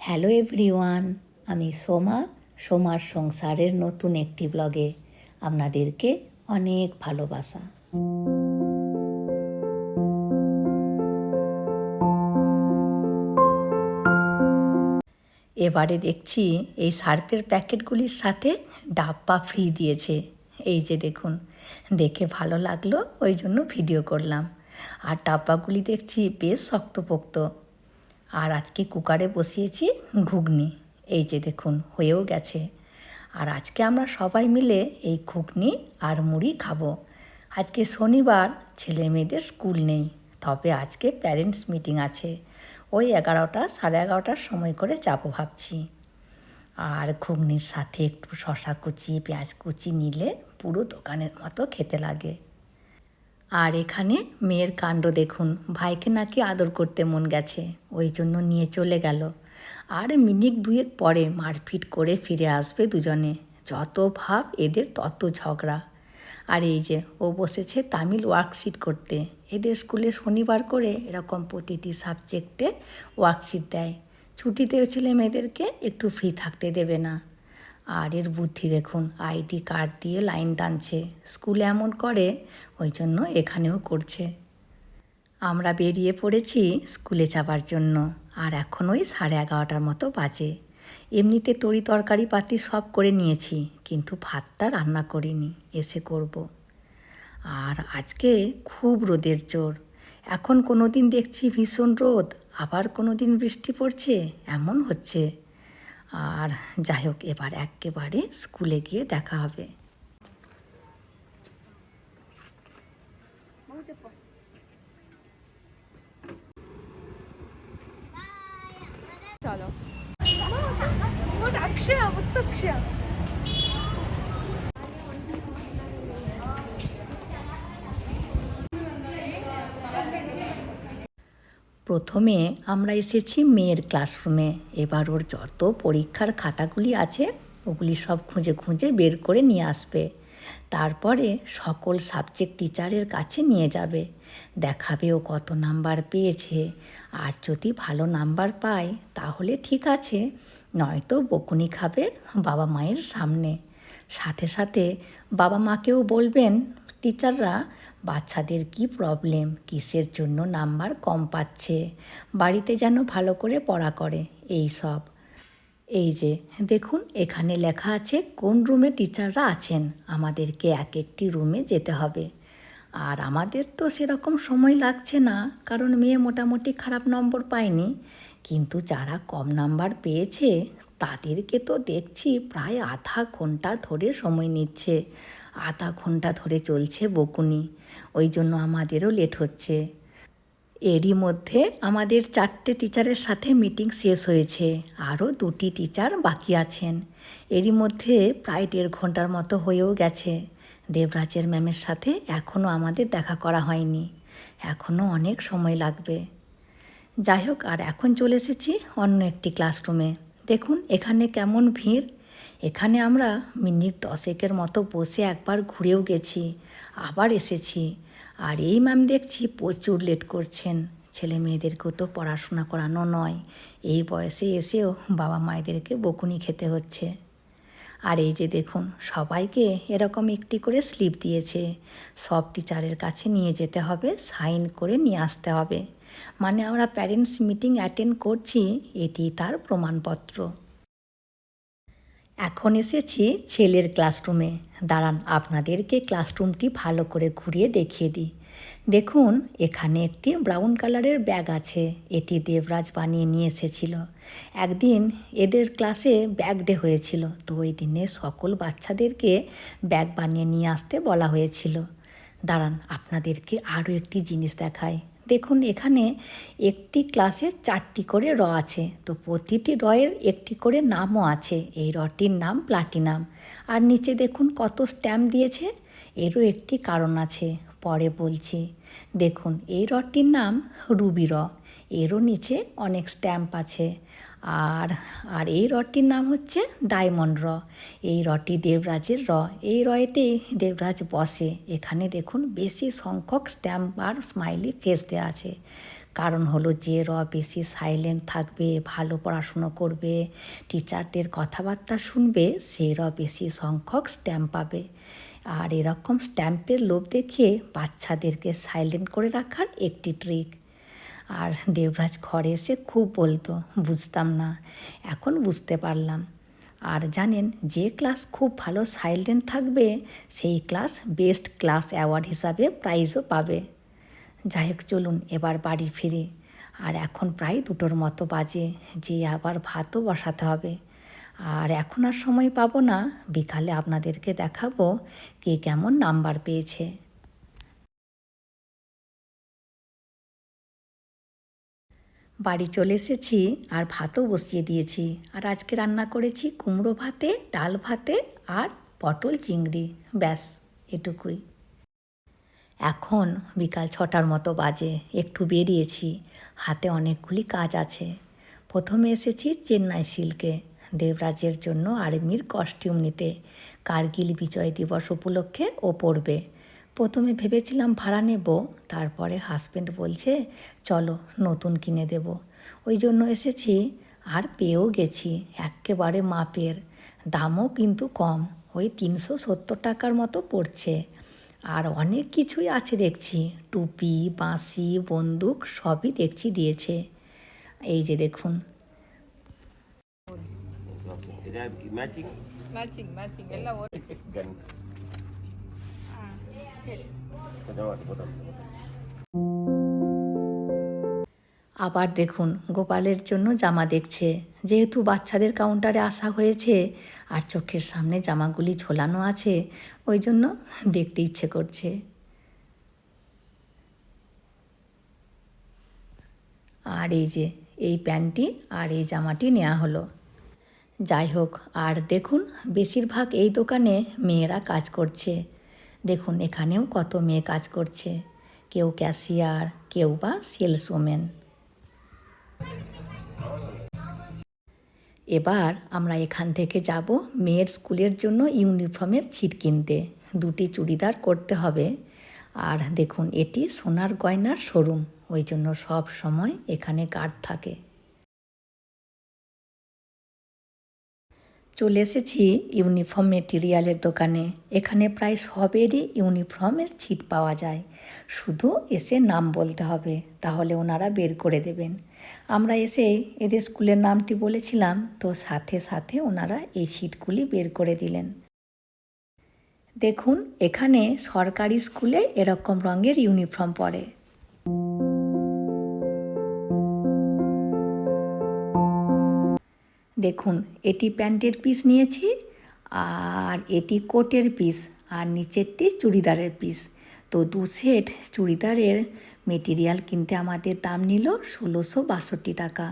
Hello everyone, আমি সোমা, সোমার সংসারের নতুন একটি ব্লগে আপনাদেরকে অনেক ভালোবাসা। এবারে দেখছি এই সার্ফের প্যাকেটগুলির সাথে ডাব্বা ফ্রি দিয়েছে। এই যে দেখুন, দেখে ভালো লাগল, ওই জন্য ভিডিও করলাম। আর ডাব্বাগুলি দেখছি বেশ শক্তপোক্ত। আর আজকে কুকারে বসিয়েছি ঘুগনি। এই যে দেখুন, হয়েও গেছে। আর আজকে আমরা সবাই মিলে এই ঘুগনি আর মুড়ি খাব। আজকে শনিবার, ছেলে মেয়েদের স্কুল নেই, তবে আজকে প্যারেন্টস মিটিং আছে। ওই এগারোটা সাড়ে এগারোটার সময় করে যাব ভাবছি। আর ঘুগনির সাথে একটু শশা কুচি, পেঁয়াজ কুচি নিলে পুরো দোকানের মতো খেতে লাগে। আর এখানে মেয়ের কাণ্ড দেখুন, ভাইকে নাকি আদর করতে মন গেছে। ওই জন্য নিয়ে চলে গেল। আর মিনিট দুয়েক পরে মারপিট করে ফিরে আসবে দুজনে। যত ভাব এদের তত ঝগড়া। আর এই যে, ও বসেছে তামিল ওয়ার্কশিট করতে। এদের স্কুলে শনিবার করে এরকম প্রতিটি সাবজেক্টে ওয়ার্কশিট দেয়। ছুটিতেও ছেলে মেয়েদেরকে একটু ফ্রি থাকতে দেবে না। আর এর বুদ্ধি দেখুন আইডি কার্ড দিয়ে লাইন টানছে। স্কুলে এমন করে, ওই জন্য এখানেও করছে। আমরা বেরিয়ে পড়েছি স্কুলে যাবার জন্য। আর এখন ওই সাড়ে এগারোটার মতো বাজে। এমনিতে তরি তরকারি পাতি সব করে নিয়েছি, কিন্তু ভাতটা রান্না করিনি, এসে করব। আর আজকে খুব রোদের জোর। এখন কোনো দিন দেখছি ভীষণ রোদ, আবার কোনো দিন বৃষ্টি পড়ছে, এমন হচ্ছে। আর যাই হোক, এবার একেবারে স্কুলে গিয়ে দেখা হবে। চলো। প্রথমে আমরা এসেছি মেয়ের ক্লাসরুমে। এবার ওর যত পরীক্ষার খাতাগুলি আছে, ওগুলি সব খুঁজে খুঁজে বের করে নিয়ে আসবে। তারপরে সকল সাবজেক্ট টিচারের কাছে নিয়ে যাবে। দেখাবে ও কত নাম্বার পেয়েছে। আর যদি ভালো নাম্বার পায়, তাহলে ঠিক আছে, নয়তো বকুনি খাবে বাবা মায়ের সামনে। সাথে সাথে বাবা মাকেও বলবেন, টিচাররা, বাচ্চাদের কি প্রবলেম কিসের জন্য নাম্বার কম পাচ্ছে? বাড়িতে যেন ভালো করে পড়া করে। এই সব। এই যে, দেখুন, এখানে লেখা আছে কোন রুমে টিচাররা আছেন। আমাদেরকে এক একটি রুমে যেতে হবে। আর আমাদের তো সেরকম সময় লাগছে না, কারণ মেয়ে মোটামুটি খারাপ নম্বর পায়নি। কিন্তু যারা কম নাম্বার পেয়েছে, তাদেরকে তো দেখছি প্রায় আধা ঘণ্টা ধরে সময় নিচ্ছে। আধা ঘণ্টা ধরে চলছে বকুনি। ওই জন্য আমাদেরও লেট হচ্ছে। এরই মধ্যে আমাদের চারটে টিচারের সাথে মিটিং শেষ হয়েছে। আরও দুটি টিচার বাকি আছেন। এরই মধ্যে প্রায় দেড় ঘণ্টার মতো হয়েও গেছে। দেবরাজের ম্যামের সাথে এখনও আমাদের দেখা করা হয়নি। এখনও অনেক সময় লাগবে। যাই হোক, আর এখন চলে এসেছি অন্য একটি ক্লাসরুমে। দেখুন, এখানে কেমন ভিড়। এখানে আমরা মিনিট দশেকের মতো বসে একবার ঘুরেও গেছি, আবার এসেছি। আর এই ম্যাম দেখছি প্রচুর লেট করছেন। ছেলে মেয়েদেরকেও তো পড়াশোনা করানো নয়। এই বয়সে এসেও বাবা মায়েদেরকে বকুনি খেতে হচ্ছে। আর এই যে দেখুন, সবাইকে এরকম একটি করে স্লিপ দিয়েছে। সব টিচারের কাছে নিয়ে যেতে হবে সাইন করে নিয়ে আসতে হবে। মানে আমরা প্যারেন্টস মিটিং অ্যাটেন্ড করছি, এটি তার প্রমাণপত্র। এখন এসেছি ছেলের ক্লাসরুমে। দাঁড়ান, আপনাদেরকে ক্লাসরুমটি ভালো করে ঘুরিয়ে দেখিয়ে দিই। দেখুন, এখানে একটি ব্রাউন কালারের ব্যাগ আছে। এটি দেবরাজ বানিয়ে নিয়ে এসেছিল। একদিন এদের ক্লাসে ব্যাগ ডে হয়েছিল, তো ওই দিনে সকল বাচ্চাদেরকে ব্যাগ বানিয়ে নিয়ে আসতে বলা হয়েছিল। দাঁড়ান, আপনাদেরকে আরও একটি জিনিস দেখায় দেখুন, এখানে একটি ক্লাসে চারটি করে র আছে। তো প্রতিটি রয়ের একটি করে নামও আছে। এই রটির নাম প্লাটিনাম। আর নিচে দেখুন কত স্ট্যাম্প দিয়েছে। এরও একটি কারণ আছে। পরে বলছি, দেখুন, এই রডটির নাম রুবি র, এরও নিচে অনেক স্ট্যাম্প আছে। আর আর এই রডটির নাম হচ্ছে ডায়মন্ড র। এই রটি দেবরাজের র। এই রয়েতেই দেবরাজ বসে। এখানে দেখুন, বেশি সংখ্যক স্ট্যাম্প আর স্মাইলি ফেস দেওয়া আছে। কারণ হলো যে র বেশি সাইলেন্ট থাকবে, ভালো পড়াশুনো করবে টিচারদের কথাবার্তা শুনবে, সেই র বেশি সংখ্যক স্ট্যাম্প পাবে। আর এরকম স্ট্যাম্পের লোভ দেখিয়ে বাচ্চাদেরকে সাইলেন্ট করে রাখার একটি ট্রিক আর দেবরাজ ঘরে এসে খুব বলতো, বুঝতাম না, এখন বুঝতে পারলাম। আর জানেন, যে ক্লাস খুব ভালো সাইলেন্ট থাকবে, সেই ক্লাস বেস্ট ক্লাস অ্যাওয়ার্ড হিসাবে প্রাইজও পাবে। যাই হোক, চলুন এবার বাড়ি ফিরে। আর এখন প্রায় দুটোর মতো বাজে যে আবার ভাতও বসাতে হবে। আর এখন আর সময় পাবো না। বিকালে আপনাদেরকে দেখাবো কে কেমন নাম্বার পেয়েছে। বাড়ি চলে এসেছি আর ভাতও বসিয়ে দিয়েছি। আর আজকে রান্না করেছি কুমড়ো ভাতে, ডাল ভাতে আর পটল চিংড়ি। ব্যাস, এটুকুই। এখন বিকাল ছটার মতো বাজে, একটু বেরিয়েছি। হাতে অনেকগুলি কাজ আছে। প্রথমে এসেছি চেন্নাই সিল্কে। দেবরাজের জন্য আর্মির কস্টিউম নিতে। কার্গিল বিজয় দিবস উপলক্ষে ও পড়বে। প্রথমে ভেবেছিলাম ভাড়া নেব, তারপরে হাজব্যান্ড বলছে, চলো, নতুন কিনে দেব। ওই জন্য এসেছি, আর পেয়েও গেছি একেবারে মাপের। দামও কিন্তু কম, ওই তিনশো সত্তর টাকার মতো পড়ছে। আর অনেক কিছুই আছে দেখছি, টুপি, বাঁশি, বন্দুক সবই দেখছি দিয়েছে। এই যে দেখুন। এটা ম্যাচিং ಮ್ಯಾಚಿಂಗ್ ಮ್ಯಾಚಿಂಗ್ ಎಲ್ಲ গান এটা আমার কথা আবার দেখুন গোপালের জন্য জামা দেখছে যেহেতু বাচ্চাদের কাউন্টারে আসা হয়েছে আর চোখের সামনে জামাগুলি ঝোলানো আছে ওই জন্য দেখতে ইচ্ছে করছে আর এই যে এই প্যান্টটি আর এই জামাটি নেওয়া হলো যাই হোক, আর দেখুন, বেশিরভাগ এই দোকানে মেয়েরা কাজ করছে। দেখুন, এখানেও কত মেয়ে কাজ করছে। কেউ ক্যাশিয়ার, কেউ বা সেলস এবার আমরা এখান থেকে যাব মেয়ের স্কুলের জন্য ইউনিফর্মের ছিট কিনতে। দুটি চুড়িদার করতে হবে। আর দেখুন, এটি সোনার গয়নার শোরুম। ওই জন্য সব সময় এখানে গার্ড থাকে। চলে এসেছি ইউনিফর্ম মেটেরিয়ালের দোকানে। এখানে প্রায় সবেরই ইউনিফর্মের ছিট পাওয়া যায়। শুধু এসে নাম বলতে হবে, তাহলে ওনারা বের করে দেবেন। আমরা এসে এদের স্কুলের নামটি বলেছিলাম, তো সাথে সাথে ওনারা এই ছিটগুলি বের করে দিলেন। দেখুন, এখানে সরকারি স্কুলে এরকম রঙের ইউনিফর্ম পরে দেখুন, এটি প্যান্টের পিস নিয়েছি আর এটি কোটের পিস আর নিচেরটি চুড়িদারের পিস তো দু সেট চুড়িদারের মেটেরিয়াল কিনতে আমাদের দাম নিল ষোলোশো বাষট্টি টাকা।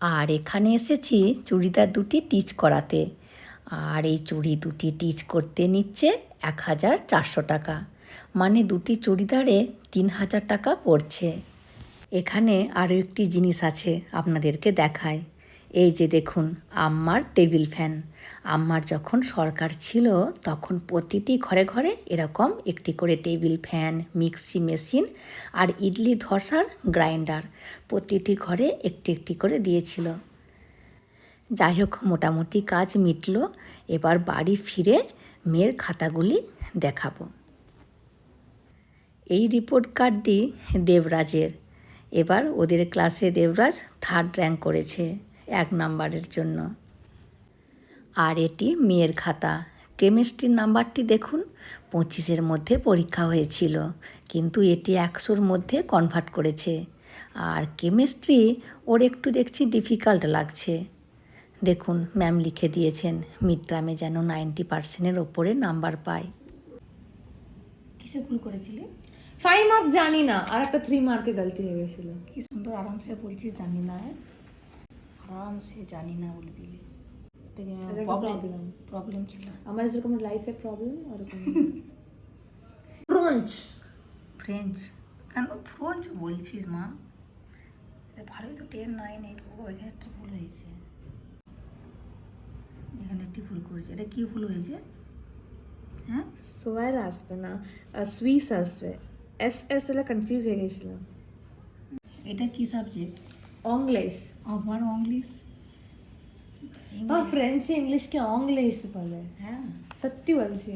আর এখানে এসেছি চুড়িদার দুটি টিচ করাতে। আর এই চুড়ি দুটি টিচ করতে নিচ্ছে এক হাজার চারশো টাকা। মানে দুটি চুড়িদারে তিন হাজার টাকা পড়ছে। এখানে আরও একটি জিনিস আছে আপনাদেরকে দেখায়। এই যে দেখুন, আম্মার টেবিল ফ্যান। আম্মার যখন সরকার ছিল, তখন প্রতিটি ঘরে ঘরে এরকম একটি করে টেবিল ফ্যান, মিক্সি মেশিন আর ইডলি ধসার গ্রাইন্ডার প্রতিটি ঘরে একটি একটি করে দিয়েছিল। যাই হোক, মোটামুটি কাজ মিটল। এবার বাড়ি ফিরে মেয়ের খাতাগুলি দেখাবো। এই রিপোর্ট কার্ডটি দেবরাজের। এবার ওদের ক্লাসে দেবরাজ থার্ড র্যাঙ্ক করেছে। এক নাম্বারের জন্য। আর এটি মেয়ের খাতা। কেমিস্ট্রির নাম্বারটি দেখুন পঁচিশের মধ্যে পরীক্ষা হয়েছিল কিন্তু এটি একশোর মধ্যে কনভার্ট করেছে। আর কেমিস্ট্রি ওর একটু দেখছি ডিফিকাল্ট লাগছে। দেখুন ম্যাম লিখে দিয়েছেন মিড টার্মে যেন নাইনটি পার্সেন্টের ওপরে নাম্বার পায়। কিসে ভুল করেছিলে? ফাইভ মার্ক জানি না আর একটা থ্রি মার্কে গলতি হয়ে গেছিল। কি সুন্দর আরামসে বলছিস জানি না হ্যাঁ? আরামসে জানি না বলে দিলি। Problem problem। প্রবলেম ছিল। আমার যেরকম লাইফে প্রবলেম ওরকম। ক্রঞ্চ ফ্রেঞ্চ কেন ফ্রেঞ্চ বলছিস মা? ভালোই তো টেন নাইন এইট ও এখানে একটু ভুল হয়েছে। এখানে একটি ভুল করেছে। এটা কি ভুল হয়েছে? হ্যাঁ? সোয়ার আসবে না। সুইস আসবে। এস এস এলে কনফিউজ হয়ে গেছিলাম। এটা কি সাবজেক্ট অংলেশ আবার ইংলিশ হ্যাঁ ফ্রেঞ্চে ইংলিশকে অংলেশ বলে হ্যাঁ সত্যি বলছি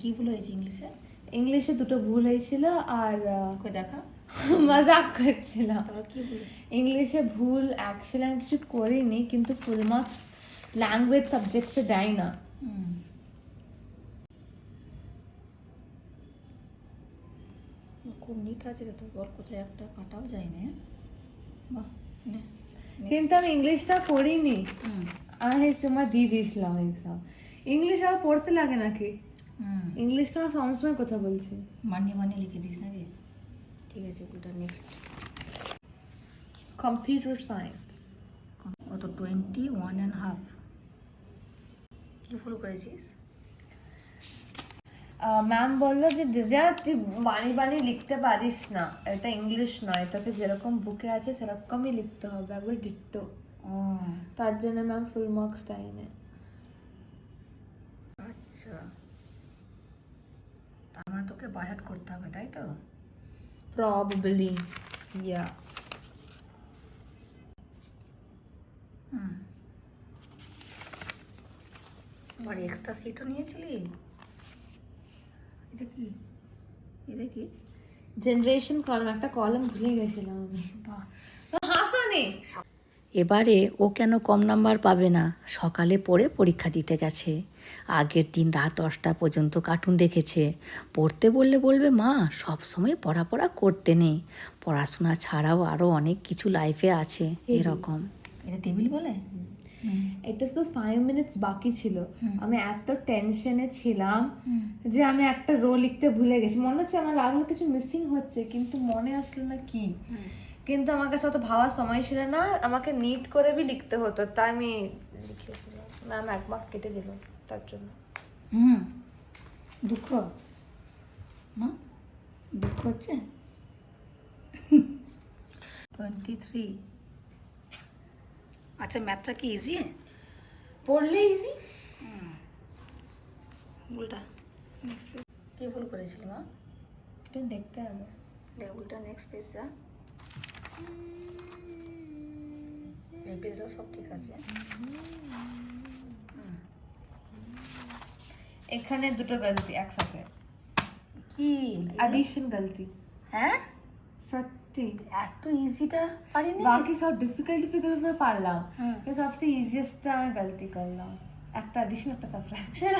কি ভুল হয়েছে ইংলিশে ইংলিশে দুটো ভুল হয়েছিল আর কই দেখা মজাক করছিলাম তারপর কি ভুল ইংলিশে ভুল অ্যাকচুয়ালি আমি কিছু করিনি কিন্তু ফুল মার্কস ল্যাঙ্গুয়েজ সাবজেক্টসে দেয় না হুম খুব নিট আছে তো বল কোথায় একটা কাটাও যায় না বাহ কিন্তু আমি ইংলিশটা পড়িনি। আমি তোমার দিয়ে দিয়েছিলাম এক্সাম ইংলিশ আবার পড়তে লাগে নাকি? ইংলিশটা সবসময় কথা বলছি। মানিয়ে মানিয়ে লিখে দিস নাকি? ঠিক আছে ওটা নেক্সট কম্পিউটার সায়েন্স কত টোয়েন্টি ওয়ান অ্যান্ড হাফ কি ভুল করেছিস? ম্যাম বলল যে দিদা তুই বানি বানি লিখতে পারিস না। এটা ইংলিশ নয়। তোকে যেরকম বুকে আছে সেরকমই লিখতে হবে। একবার ডিট্টো তার জন্য ম্যাম ফুল মার্কস দেয়নি আচ্ছা। তার মানে তোকে বায়াট করতে হবে তাই তো? Probably yeah hmm. আবার এক্সট্রা সিটও নিয়েছিলি? এটা কি? এটা কি? জেনারেশন কলম একটা কলম ভুলে গেছিলাম আমি। হাসানি! এবারে ও কেন কম নাম্বার পাবে না? সকালে পড়ে পরীক্ষা দিতে গেছে। আগের দিন রাত দশটা পর্যন্ত কার্টুন দেখেছে। পড়তে বললে বলবে মা সব সময় পড়াপড়া করতে নেই। পড়াশোনা ছাড়াও আরও অনেক কিছু লাইফে আছে। এরকম। এটা টেবিল বলে? এটা শুধু ফাইভ মিনিটস বাকি ছিল। আমি এত টেনশনে ছিলাম যে আমি একটা রো লিখতে ভুলে গেছি। মনে হচ্ছে আমার লাগল কিছু মিসিং হচ্ছে কিন্তু মনে আসলো না কি। কিন্তু আমার কাছে অত ভাবার সময় ছিল না। আমাকে নিট করে বি লিখতে হতো তাই আমি লিখেছিলাম ম্যাম এক মার্ক কেটে দিল তার জন্য। হুম। দুঃখ? মা দুঃখ হচ্ছে? টোয়েন্টি থ্রি আচ্ছা ম্যাথটা কি ইজি পড়লে ইজি উল্টা নেক্সট পেজ কী ভুল করেছিলি মা একটু দেখতে হবে লে উল্টা নেক্সট পেজ যা এই পেজও সব ঠিক আছে এখানে দুটো গলতি একসাথে কি অ্যাডিশন গলতি হ্যাঁ সত্যি এত ইজিটা পারিনি? বাকি সব ডিফিকাল্ট ডিফিকাল্ট করে পারলাম। কিন্তু সবচেয়ে ইজিয়েস্টটা আমি গলতি করলাম। একটা অ্যাডিশন একটা সাবট্রাকশন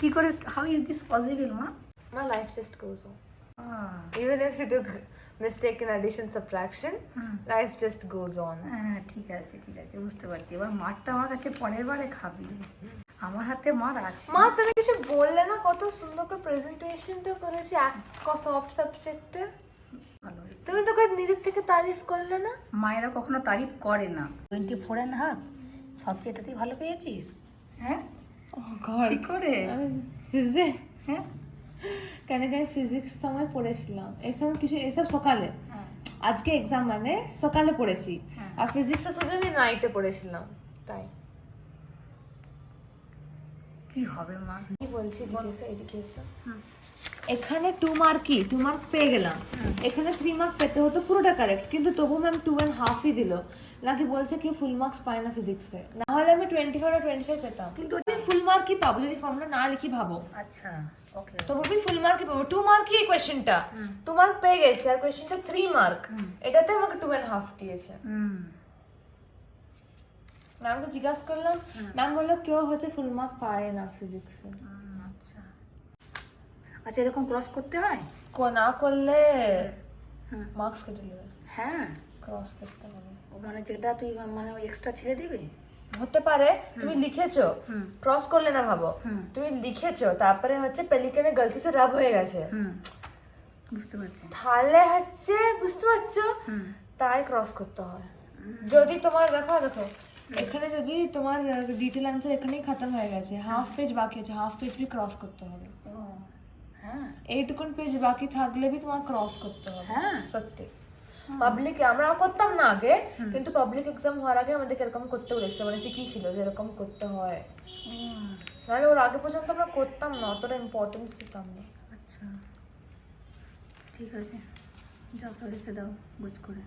কি করে- হাউ ইজ দিস পসিবল মা My life just goes on. Ah, Even if you do mistake in addition subtraction, hmm. life just goes on. হ্যাঁ ঠিক আছে ঠিক আছে বুঝতে পারছি। এবার মারটা আমার কাছে পরের বারে খাবি। আমার হাতে মার আছে। মা তুমি কিছু বললে না? কত সুন্দর করে প্রেজেন্টেশনটা করেছি এক সফট সাবজেক্টে ভালো হয়েছে। তুমি তো নিজের থেকে তারিফ করলে না? মায়েরা কখনো তারিফ করে না। টোয়েন্টি ফোর অ্যান্ড হাফ সবচেয়ে এটাতেই ভালো পেয়েছিস? হ্যাঁ? Oh God. করে? হ্যাঁ? কেন কেন ফিজিক্স সময় পড়েছিলাম। এসব কিছু এসব সকালে। হ্যাঁ। আজকে এক্সাম মানে সকালে পড়েছি। হ্যাঁ। আর ফিজিক্সটা শুধু আমি নাইটে পড়েছিলাম তাই। কি হবে মা? কি বলছি এদিকে এসো। এখানে টু মার্কই টু মার্ক পেয়ে গেলাম। এখানে থ্রি মার্ক পেতে হতো পুরোটা কারেক্ট কিন্তু তবু ম্যাম টু অ্যান্ড হাফই দিল। নাকি বলছে কেউ ফুল মার্কস পায় না ফিজিক্সে না হলে আমি টোয়েন্টি ফাইভ টোয়েন্টি ফাইভ পেতাম। কিন্তু আমি ফুল মার্কই পাবো যদি ফর্মুলা না লিখি ভাবো। আচ্ছা ওকে তবু আমি ফুল মার্কই পাবো। টু মার্কই এই কোয়েশ্চেনটা টু মার্ক পেয়ে গেছে আর কোয়েশ্চেনটা থ্রি মার্ক এটাতে আমাকে টু অ্যান্ড হাফ দিয়েছে। হুম। ম্যামকে জিজ্ঞাসা করলাম ম্যাম বলল কেউ হচ্ছে ফুল মার্ক পায় না ফিজিক্সে আচ্ছা। আচ্ছা এরকম ক্রস করতে হয়? কো না করলে মার্কস কেটে নেবে। হ্যাঁ। ক্রস করতে হবে। মানে যেটা তুই মানে এক্সট্রা ছেড়ে দিবি? হতে পারে তুমি লিখেছো। ক্রস করলে না ভাবো। তুমি লিখেছো তারপরে হচ্ছে পেলিকানে গলতি সে রাব হয়ে গেছে। বুঝতে পারছি। তাহলে হচ্ছে বুঝতে পারছ? তাই ক্রস করতে হয়। যদি তোমার দেখো দেখো এখানে যদি তোমার ডিটেল আনসার এখানেই খতম হয়ে গেছে হাফ পেজ বাকি আছে হাফ পেজ বি ক্রস করতে হবে। হ্যাঁ। এইটুকুন পেজ বাকি থাকলে বি তোমার ক্রস করতে হবে হ্যাঁ। সত্যি। পাবলিকে আমরা করতাম না আগে কিন্তু পাবলিক এক্সাম হওয়ার আগে আমাদেরকে এরকম করতে বলেছিল মানে শিখিয়েছিল যে এরকম করতে হয়। নাহলে ওর আগে পর্যন্ত আমরা করতাম না অতটা ইম্পর্টেন্স দিতাম না। আচ্ছা। ঠিক আছে। যাও সব রেখে দাও বুঝ করে।